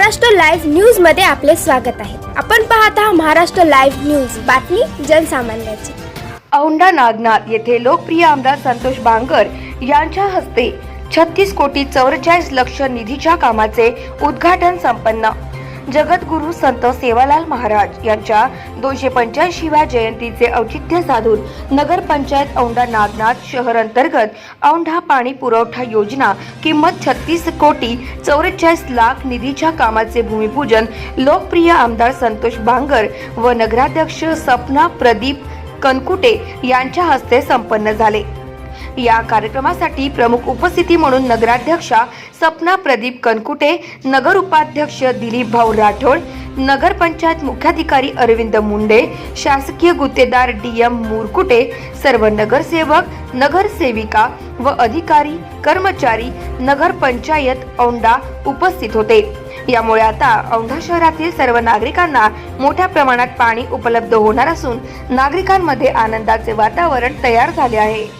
Maharashtra live न्यूजमध्ये आपले स्वागत आहे. आपण पाहत आहात महाराष्ट्र लाईव्ह न्यूज. बातमी जनसामान्याची. औंढा नागनाथ येथे लोकप्रिय आमदार संतोष बांगर यांच्या हस्ते छत्तीस कोटी चौवेचाळीस लक्ष निधीच्या कामाचे उद्घाटन संपन्न. जगद्गुरु संत सेवालाल महाराज यांच्या दोनशे पंच्याऐंशीव्या जयंतीचे औचित्य साधून नगरपंचायत औंढा नागनाथ शहर अंतर्गत औंढा पाणी पुरवठा योजना किंमत छत्तीस कोटी चौवेचाळीस लाख निधीच्या कामाचे भूमिपूजन लोकप्रिय आमदार संतोष बांगर व नगराध्यक्ष सपना प्रदीप कनकुटे यांच्या हस्ते संपन्न झाले. या कार्यक्रमासाठी प्रमुख उपस्थिती म्हणून नगराध्यक्षा सपना प्रदीप कनकुटे नगर उपाध्यक्ष दिलीप भाऊ राठोड नगरपंचायत मुख्याधिकारी अरविंद मुंडे शासकीय गुत्तेदार डी एम मुरकुटे सर्व नगरसेवक नगरसेविका व अधिकारी कर्मचारी नगरपंचायत औंढा उपस्थित होते. यामुळे आता औंढा शहरातील सर्व नागरिकांना मोठ्या प्रमाणात पाणी उपलब्ध होणार असून नागरिकांमध्ये आनंदाचे वातावरण तयार झाले आहे.